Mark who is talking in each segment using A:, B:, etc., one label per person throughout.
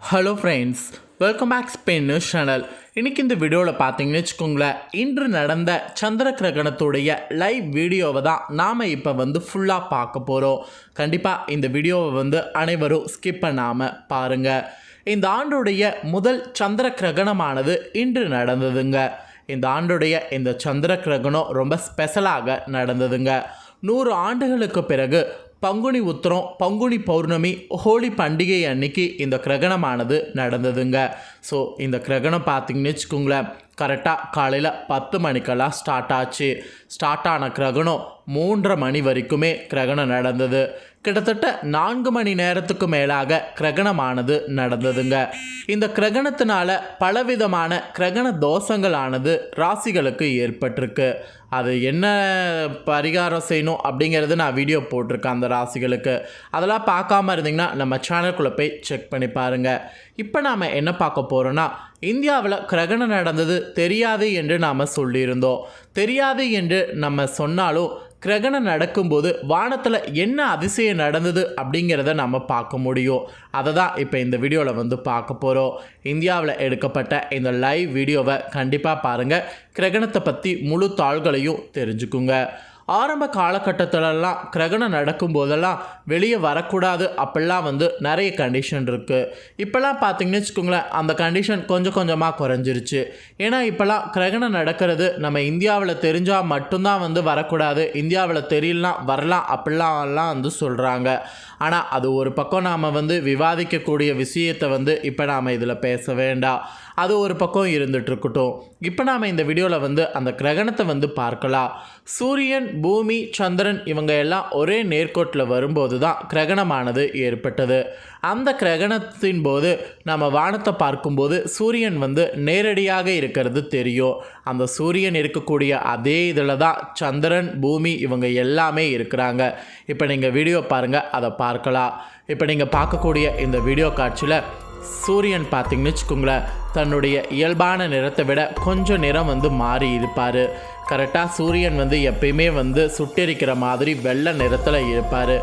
A: Hello friends welcome back Spain news channel இன்றைக்கி இந்த வீடியோவில் பார்த்தீங்கன்னு வச்சுக்கோங்களேன் இன்று நடந்த சந்திர கிரகணத்துடைய லைவ் வீடியோவை தான் நாம் இப்போ வந்து ஃபுல்லாக பார்க்க போகிறோம் கண்டிப்பாக இந்த வீடியோவை வந்து அனைவரும் ஸ்கிப் பண்ணாமல் பாருங்கள் இந்த ஆண்டுடைய முதல் சந்திர கிரகணமானது இன்று நடந்ததுங்க. இந்த ஆண்டுடைய இந்த சந்திர கிரகணம் ரொம்ப ஸ்பெஷலாக நடந்ததுங்க. நூறு ஆண்டுகளுக்கு பிறகு பங்குனி உத்திரம் பங்குனி பௌர்ணமி ஹோலி பண்டிகை அன்னைக்கு இந்த கிரகணமானது நடந்ததுங்க. ஸோ இந்த கிரகணம் பார்த்தீங்கன்னு வச்சுக்கோங்களேன் கரெக்டாக காலையில் பத்து மணிக்கெல்லாம் ஸ்டார்ட் ஆச்சு. ஸ்டார்ட் ஆன கிரகணம் மூன்றரை மணி வரைக்குமே கிரகணம் நடந்தது. கிட்டத்தட்ட நான்கு மணி நேரத்துக்கு மேலாக கிரகணமானது நடந்ததுங்க. இந்த கிரகணத்தினால பலவிதமான கிரகண தோஷங்களானது ராசிகளுக்கு ஏற்பட்டிருக்கு. அது என்ன பரிகாரம் செய்யணும் அப்படிங்கிறது நான் வீடியோ போட்டிருக்கேன் அந்த ராசிகளுக்கு. அதெல்லாம் பார்க்காம இருந்தீங்கன்னா நம்ம சேனல்குள்ளே போய் செக் பண்ணி பாருங்கள் இப்போ நாம் என்ன பார்க்க போகிறோன்னா இந்தியாவில் கிரகணம் நடந்தது தெரியாது என்று நாம் சொல்லியிருந்தோம். தெரியாது என்று நம்ம சொன்னாலும் கிரகணம் நடக்கும்போது வானத்தில் என்ன அதிசயம் நடந்தது அப்படிங்கிறத நம்ம பார்க்க முடியும். அதை தான் இப்போ இந்த வீடியோவில் வந்து பார்க்க போகிறோம் இந்தியாவில் எடுக்கப்பட்ட இந்த லைவ் வீடியோவை கண்டிப்பாக பாருங்கள் கிரகணத்தை பற்றி முழு தாள்களையும் தெரிஞ்சுக்குங்க. ஆரம்ப காலகட்டத்திலலாம் கிரகணம் நடக்கும் போதெல்லாம் வெளியே வரக்கூடாது அப்படிலாம் வந்து நிறைய கண்டிஷன் இருக்குது இப்போல்லாம் பார்த்தீங்கன்னு வச்சுக்கோங்களேன் அந்த கண்டிஷன் கொஞ்சம் கொஞ்சமாக குறைஞ்சிருச்சு. ஏன்னா இப்போல்லாம் கிரகணம் நடக்கிறது நம்ம இந்தியாவில் தெரிஞ்சால் மட்டும்தான் வந்து வரக்கூடாது. இந்தியாவில் தெரியலாம் வரலாம் அப்படிலாம்லாம் வந்து சொல்கிறாங்க ஆனால் அது ஒரு பக்கம் நாம் வந்து விவாதிக்கக்கூடிய விஷயத்தை வந்து இப்போ நாம் இதில் பேச வேண்டாம். அது ஒரு பக்கம் இருந்துட்டு இருக்கட்டும் இப்போ நாம் இந்த வீடியோவில் வந்து அந்த கிரகணத்தை வந்து பார்க்கலாம். சூரியன் பூமி சந்திரன் இவங்க எல்லாம் ஒரே நேர்கோட்டில் வரும்போது தான் கிரகணமானது ஏற்பட்டது. அந்த கிரகணத்தின் போது நம்ம வானத்தை பார்க்கும்போது சூரியன் வந்து நேரடியாக இருக்கிறது தெரியும். அந்த சூரியன் இருக்கக்கூடிய அதே இதில் தான் சந்திரன் பூமி இவங்க எல்லாமே இருக்கிறாங்க. இப்போ நீங்கள் வீடியோ பாருங்கள் அதை பார்க்கலாம். இப்போ நீங்கள் பார்க்கக்கூடிய இந்த வீடியோ காட்சியில் சூரியன் பார்த்தீங்கன்னு வச்சுக்கோங்களேன் தன்னுடைய இயல்பான நிறத்தை விட கொஞ்சம் நிறம் வந்து மாறி இருப்பார். கரெக்டாக சூரியன் வந்து எப்பயுமே வந்து சுட்டெரிக்கிற மாதிரி வெள்ளை நிறத்தில் இருப்பார்.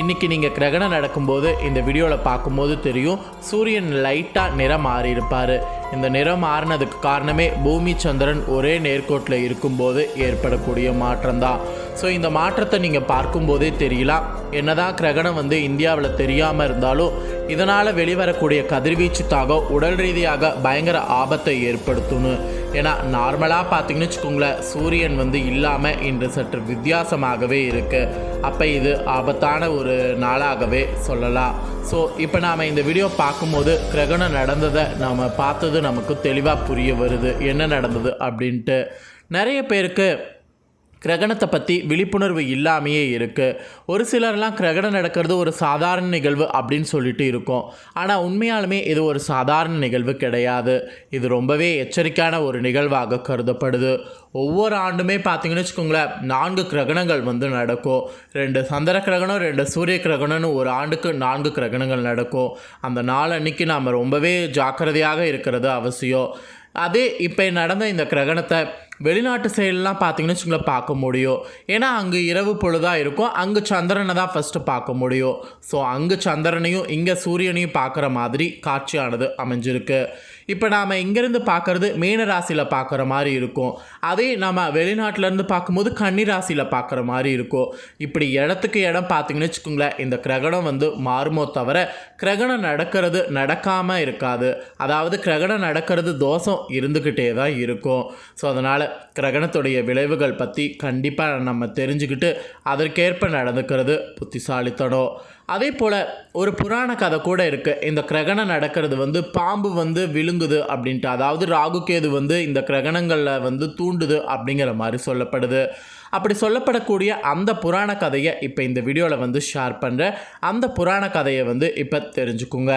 A: இன்றைக்கி நீங்கள் கிரகணம் நடக்கும்போது இந்த வீடியோவில் பார்க்கும்போது தெரியும் சூரியன் லைட்டாக நிறம் மாறி இருப்பார். இந்த நிறம் மாறினதுக்கு காரணமே பூமி சந்திரன் ஒரே நேர்கோட்டில் இருக்கும்போது ஏற்படக்கூடிய மாற்றம்தான். ஸோ இந்த மாற்றத்தை நீங்கள் பார்க்கும்போதே தெரியலாம் என்னதான் கிரகணம் வந்து இந்தியாவில் தெரியாமல் இருந்தாலும் இதனால் வெளிவரக்கூடிய கதிர்வீச்சு தாகம் உடல் ரீதியாக பயங்கர ஆபத்தை ஏற்படுத்தும்னு. ஏன்னா நார்மலாக பார்த்தீங்கன்னு வச்சுக்கோங்களேன் சூரியன் வந்து இல்லாமல் இன்று சற்று வித்தியாசமாகவே இருக்குது அப்போ இது ஆபத்தான ஒரு நாளாகவே சொல்லலாம். ஸோ இப்போ நாம் இந்த வீடியோ பார்க்கும்போது கிரகணம் நடந்ததை நாம் பார்த்தது நமக்கு தெளிவாக புரிய வருது. என்ன நடந்தது அப்படின்ட்டு. நிறைய பேருக்கு கிரகணத்தை பற்றி விழிப்புணர்வு இல்லாமையே இருக்குது ஒரு சிலர்லாம் கிரகணம் நடக்கிறது ஒரு சாதாரண நிகழ்வு அப்படின்னு சொல்லிட்டு இருக்கோம். ஆனால் உண்மையாலுமே இது ஒரு சாதாரண நிகழ்வு கிடையாது. இது ரொம்பவே எச்சரிக்கையான ஒரு நிகழ்வாக கருதப்படுது. ஒவ்வொரு ஆண்டுமே பார்த்தீங்கன்னு வச்சுக்கோங்களேன் நான்கு கிரகணங்கள் வந்து நடக்கும். ரெண்டு சந்திர கிரகணம் ரெண்டு சூரிய கிரகணம்னு ஒரு ஆண்டுக்கு நான்கு கிரகணங்கள் நடக்கும். அந்த நாள் அன்னைக்கு நாம் ரொம்பவே ஜாக்கிரதையாக இருக்கிறது அவசியம். அதே இப்போ நடந்த இந்த கிரகணத்தை வெளிநாட்டு சைடெலாம் பார்த்தீங்கன்னு வச்சுங்களேன் பார்க்க முடியும். ஏன்னா அங்கே இரவு பொழுதாக இருக்கும். அங்கே சந்திரனை தான் ஃபஸ்ட்டு பார்க்க முடியும். ஸோ அங்கே சந்திரனையும் இங்கே சூரியனையும் பார்க்குற மாதிரி காட்சியானது அமைஞ்சிருக்கு. இப்போ நாம் இங்கேருந்து பார்க்குறது மீன ராசியில் பார்க்குற மாதிரி இருக்கும். அதே நம்ம வெளிநாட்டிலேருந்து பார்க்கும்போது கன்னி ராசியில் பார்க்குற மாதிரி இருக்கும். இப்படி இடத்துக்கு இடம் பார்த்தீங்கன்னு வச்சுக்கோங்களேன் இந்த கிரகணம் வந்து மாறுமோ தவிர கிரகணம் நடக்கிறது நடக்காமல் இருக்காது. அதாவது கிரகணம் நடக்கிறது தோஷம் இருந்துக்கிட்டே தான் இருக்கும். ஸோ அதனால் கிரகணத்துடைய விளைவுகள் பற்றி கண்டிப்பாக நம்ம தெரிஞ்சுக்கிட்டு அதற்கேற்ப நடந்துக்கிறது புத்திசாலித்தனம். அதே போல் ஒரு புராண கதை கூட இருக்குது இந்த கிரகணம் நடக்கிறது வந்து பாம்பு வந்து விழுங்குது அப்படின்ட்டு. அதாவது ராகுகேது வந்து இந்த கிரகணங்களில் வந்து தூண்டுது அப்படிங்கிற மாதிரி சொல்லப்படுது. அப்படி சொல்லப்படக்கூடிய அந்த புராண கதையை இப்போ இந்த வீடியோவில் வந்து ஷேர் பண்ணுறேன் அந்த புராண கதையை வந்து இப்போ தெரிஞ்சுக்குங்க.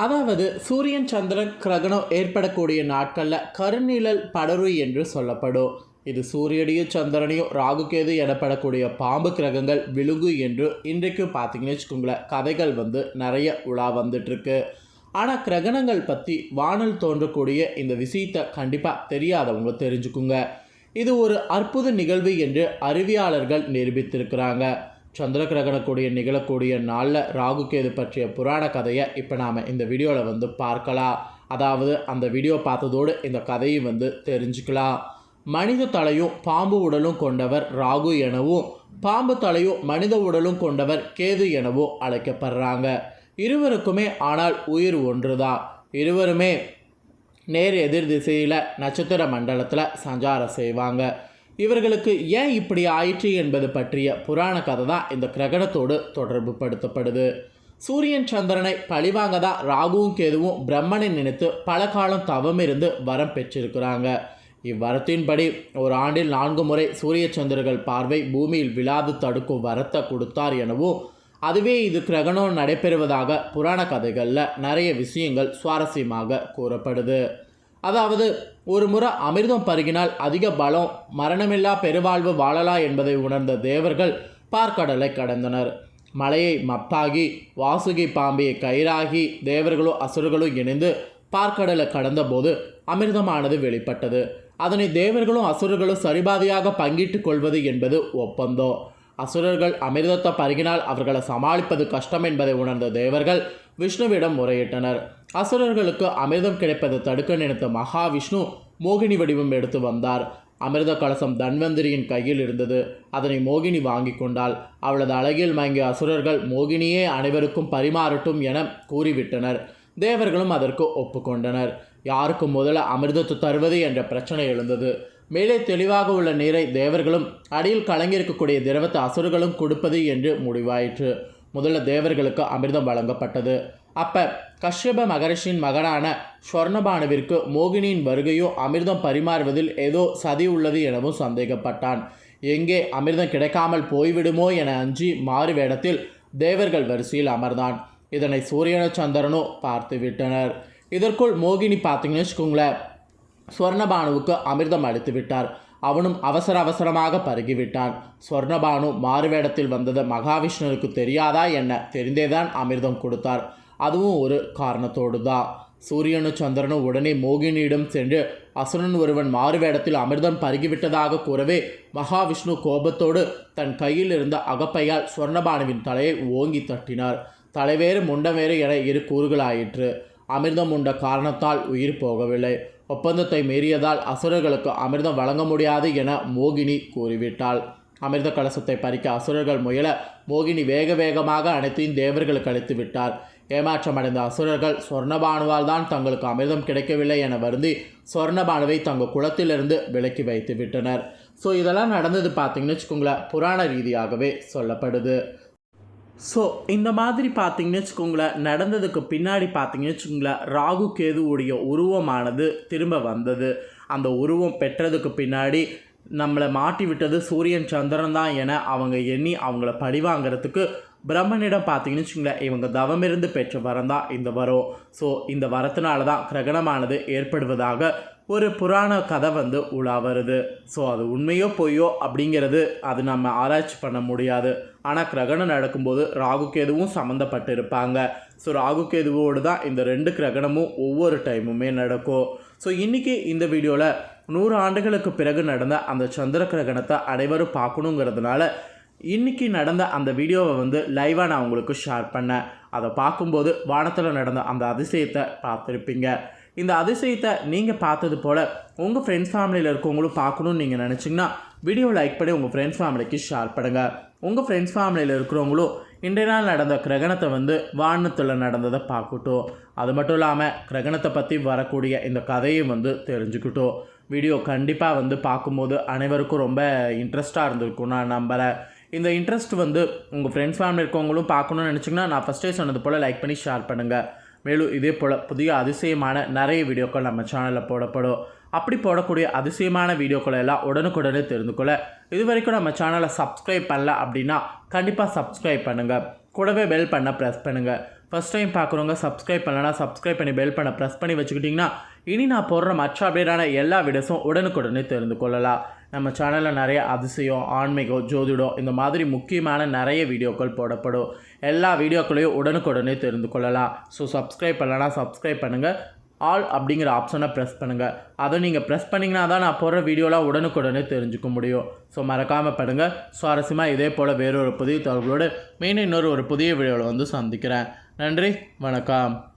A: அதாவது சூரியன் சந்திரன் கிரகணம் ஏற்படக்கூடிய நாட்களில் கருநிழல் படரு என்று சொல்லப்படும். இது சூரியனையும் சந்திரனையும் ராகுகேது எனப்படக்கூடிய பாம்பு கிரகங்கள் விழுங்கு என்று இன்றைக்கும் பார்த்தீங்கன்னு வச்சுக்கோங்களேன் கதைகள் வந்து நிறைய உலா வந்துட்டுருக்கு. ஆனால் கிரகணங்கள் பற்றி வானல் தோன்றக்கூடிய இந்த விஷயத்தை கண்டிப்பாக தெரியாதவங்க தெரிஞ்சுக்குங்க. இது ஒரு அற்புத நிகழ்வு என்று அறிவியாளர்கள் நிரூபித்திருக்கிறாங்க. சந்திர கிரகணக்கூடிய நிகழக்கூடிய நாளில் ராகு கேது பற்றிய புராண கதையை இப்போ நாம் இந்த வீடியோவில் வந்து பார்க்கலாம். அதாவது அந்த வீடியோ பார்த்ததோடு இந்த கதையை வந்து தெரிஞ்சுக்கலாம். மனித தலையும் பாம்பு உடலும் கொண்டவர் ராகு எனவும் பாம்பு தலையும் மனித உடலும் கொண்டவர் கேது எனவும் அழைக்கப்படுறாங்க. இருவருக்குமே ஆனால் உயிர் ஒன்றுதான். இருவருமே நேர் எதிர் திசையில் நட்சத்திர மண்டலத்தில் சஞ்சாரம் செய்வாங்க. இவர்களுக்கு ஏன் இப்படி ஆயிற்று என்பது பற்றிய புராண கதை தான் இந்த கிரகணத்தோடு தொடர்பு படுத்தப்படுது சூரியன் சந்திரனை பழிவாங்க தான் ராகுவும் கேதுவும் பிரம்மனை நினைத்து பல காலம் தவம் இருந்து வரம் பெற்றிருக்கிறாங்க. இவ்வரத்தின்படி ஒரு ஆண்டில் நான்கு முறை சூரிய சந்திரர்கள் பார்வை பூமியில் விழாது தடுக்கும் வரத்தை கொடுத்தார் எனவும் அதுவே இது கிரகணம் நடைபெறுவதாக புராண கதைகளில் நிறைய விஷயங்கள் சுவாரஸ்யமாக கூறப்படுது. அதாவது ஒரு முறை அமிர்தம் பருகினால் அதிக பலம் மரணமில்லா பெருவாழ்வு வாழலா என்பதை உணர்ந்த தேவர்கள் பார்க்கடலை கடந்தனர். மலையை மப்பாகி வாசுகி பாம்பியை கயிறாகி தேவர்களோ அசுரர்களோ இணைந்து பார்க்கடலை கடந்தபோது அமிர்தமானது வெளிப்பட்டது. அதனை தேவர்களும் அசுரர்களும் சரிபாதியாக பங்கிட்டுக் கொள்வது என்பது ஒப்பந்தம். அசுரர்கள் அமிர்தத்தை பருகினால் அவர்களை சமாளிப்பது கஷ்டம் என்பதை உணர்ந்த தேவர்கள் விஷ்ணுவிடம் முறையிட்டனர். அசுரர்களுக்கு அமிர்தம் கிடைப்பதை தடுக்க நினைத்த மகாவிஷ்ணு மோகினி வடிவம் எடுத்து வந்தார். அமிர்த கலசம் தன்வந்திரியின் கையில் இருந்தது. அதனை மோகினி வாங்கி கொண்டாள். அவளது அழகில் மயங்கிய அசுரர்கள் மோகினியே அனைவருக்கும் பரிமாறட்டும் என கூறிவிட்டனர். தேவர்களும் அதற்கு ஒப்புக்கொண்டனர் யாருக்கு முதல்ல அமிர்தத்தை தருவது என்ற பிரச்சனை எழுந்தது. மேலே தெளிவாக உள்ள நீரை தேவர்களும் அடியில் கலங்கியிருக்கக்கூடிய திரவத்தை அசுரர்களும் கொடுப்பது என்று முடிவாயிற்று. முதல்ல தேவர்களுக்கு அமிர்தம் வழங்கப்பட்டது. அப்போ கஷ்யப மகரிஷியின் மகனான ஸ்வர்ணபானுவிற்கு மோகினியின் வருகையோ அமிர்தம் பரிமாறுவதில் ஏதோ சதி உள்ளது எனவும் சந்தேகப்பட்டான். எங்கே அமிர்தம் கிடைக்காமல் போய்விடுமோ என அஞ்சி மாறு வேடத்தில் தேவர்கள் வரிசையில் அமர்ந்தான். இதனை சூரியன சந்திரனோ பார்த்து விட்டனர். இதற்குள் மோகினி பார்த்தீங்கன்னு வச்சுக்கோங்களேன் ஸ்வர்ணபானுவுக்கு அமிர்தம் அளித்து விட்டார். அவனும் அவசர அவசரமாக பருகிவிட்டான். சொர்ணபானு மாறுவேடத்தில் வந்தது மகாவிஷ்ணுவுக்கு தெரியாதா என்ன? தெரிந்தேதான் அமிர்தம் கொடுத்தார். அதுவும் ஒரு காரணத்தோடு தான் சூரியனும் சந்திரனும் உடனே மோகினியிடம் சென்று அசுரன் ஒருவன் மாறுவேடத்தில் அமிர்தம் பருகிவிட்டதாக கூறவே மகாவிஷ்ணு கோபத்தோடு தன் கையில் இருந்த அகப்பையால் சொர்ணபானுவின் தலையை ஓங்கி தட்டினார். தலைவேறு முண்டவேறு என இரு கூறுகளாயிற்று. அமிர்தம் உண்ட காரணத்தால் உயிர் போகவில்லை. ஒப்பந்தத்தை மீறியதால் அசுரர்களுக்கு அமிர்தம் வழங்க முடியாது என மோகினி கூறிவிட்டாள். அமிர்த கலசத்தை பறிக்க அசுரர்கள் முயல மோகினி வேக வேகமாக அனைத்தையும் தேவர்களுக்கு அளித்து விட்டார். ஏமாற்றமடைந்த அசுரர்கள் சொர்ணபானுவால் தான் தங்களுக்கு அமிர்தம் கிடைக்கவில்லை என வருந்தி சொர்ணபானுவை தங்கள் குளத்திலிருந்து விலக்கி வைத்து விட்டனர். ஸோ இதெல்லாம் நடந்தது பார்த்தீங்கன்னு வச்சுக்கோங்களேன் புராண ரீதியாகவே சொல்லப்படுது. ஸோ இந்த மாதிரி பார்த்தீங்கன்னு வச்சுக்கோங்களேன் நடந்ததுக்கு பின்னாடி பார்த்தீங்கன்னு வச்சுக்கோங்களேன் ராகு கேதுவுடைய உருவமானது திரும்ப வந்தது. அந்த உருவம் பெற்றதுக்கு பின்னாடி நம்மளை மாட்டி விட்டது சூரியன் சந்திரன் தான் என அவங்க எண்ணி அவங்கள பழிவாங்கிறதுக்கு பிரம்மனிடம் பார்த்தீங்கன்னு வச்சுங்களேன் இவங்க தவமிருந்து பெற்ற வரம் தான் இந்த வரம். ஸோ இந்த வரத்தினால தான் கிரகணமானது ஏற்படுவதாக ஒரு புராண கதை வந்து உலா வருது. ஸோ அது உண்மையோ பொய்யோ அப்படிங்கிறது அது நம்ம ஆராய்ச்சி பண்ண முடியாது. ஆனால் கிரகணம் நடக்கும்போது ராகு கேதுவும் சம்மந்தப்பட்டு இருப்பாங்க ஸோ ராகு கேதுவோடு தான் இந்த ரெண்டு கிரகணமும் ஒவ்வொரு டைமுமே நடக்கும். ஸோ இன்றைக்கி இந்த வீடியோவில் நூறு ஆண்டுகளுக்கு பிறகு நடந்த அந்த சந்திர கிரகணத்தை அனைவரும் பார்க்கணுங்கிறதுனால இன்றைக்கி நடந்த அந்த வீடியோவை வந்து லைவாக நான் உங்களுக்கு ஷேர் பண்ணேன். அதை பார்க்கும்போது வானத்தில் நடந்த அந்த அதிசயத்தை பார்த்துருப்பீங்க. இந்த அதிசயத்தை நீங்கள் பார்த்தது போல் உங்கள் ஃப்ரெண்ட்ஸ் ஃபேமிலியில் இருக்கவங்களும் பார்க்கணுன்னு நீங்கள் நினச்சிங்கன்னா வீடியோ லைக் பண்ணி உங்கள் ஃப்ரெண்ட்ஸ் ஃபேமிலிக்கு ஷேர் பண்ணுங்கள் உங்கள் ஃப்ரெண்ட்ஸ் ஃபேமிலியில் இருக்கிறவங்களும் இன்றைய நாள் நடந்த கிரகணத்தை வந்து வானத்தில் நடந்ததை பார்க்கட்டும். அது மட்டும் இல்லாமல் கிரகணத்தை பற்றி வரக்கூடிய இந்த கதையும் வந்து தெரிஞ்சுக்கிட்டோம். வீடியோ கண்டிப்பாக வந்து பார்க்கும்போது அனைவருக்கும் ரொம்ப இன்ட்ரெஸ்ட்டாக இருந்திருக்கும். நான் நம்புகிறேன் இந்த இன்ட்ரெஸ்ட் வந்து உங்கள் ஃப்ரெண்ட்ஸ் ஃபேமிலி இருக்கவங்களும் பார்க்கணும்னு நினச்சிங்கன்னா நான் ஃபஸ்ட்டே சொன்னது போல் லைக் பண்ணி ஷேர் பண்ணுங்கள் மேலும் இதே போல் புதிய அதிசயமான நிறைய வீடியோக்கள் நம்ம சேனலில் போடப்படும். அப்படி போடக்கூடிய அதிசயமான வீடியோக்களை எல்லாம் உடனுக்குடனே தெரிந்து கொள்ள இது வரைக்கும் நம்ம சேனலை சப்ஸ்கிரைப் பண்ணல அப்படின்னா கண்டிப்பாக சப்ஸ்கிரைப் பண்ணுங்கள் கூடவே பெல் பண்ண ப்ரெஸ் பண்ணுங்கள் ஃபஸ்ட் டைம் பார்க்குறவங்க சப்ஸ்கிரைப் பண்ணலாம் சப்ஸ்கிரைப் பண்ணி பெல் பண்ண ப்ரெஸ் பண்ணி வச்சுக்கிட்டிங்கன்னா இனி நான் போடுற மற்ற அப்டேட்டான எல்லா வீடியோஸும் உடனுக்குடனே தெரிந்து கொள்ளலாம். நம்ம சேனலில் நிறைய அதிசயம் ஆன்மீகம் ஜோதிடம் இந்த மாதிரி முக்கியமான நிறைய வீடியோக்கள் போடப்படும். எல்லா வீடியோக்களையும் உடனுக்குடனே தெரிந்து கொள்ளலாம். ஸோ சப்ஸ்கிரைப் பண்ணலாம் சப்ஸ்கிரைப் பண்ணுங்கள் ஆல் அப்படிங்கிற ஆப்ஷனை ப்ரெஸ் பண்ணுங்கள் அதை நீங்கள் ப்ரெஸ் பண்ணிங்கன்னா தான் நான் போடுற வீடியோலாம் உடனுக்குடனே தெரிஞ்சுக்க முடியும். ஸோ மறக்காமல் பண்ணுங்கள் சுவாரஸ்யமாக இதே போல் வேறொரு புதிய தகவலோடு மீண்டும் இன்னொரு ஒரு புதிய வீடியோவில் வந்து சந்திக்கிறேன். நன்றி வணக்கம்.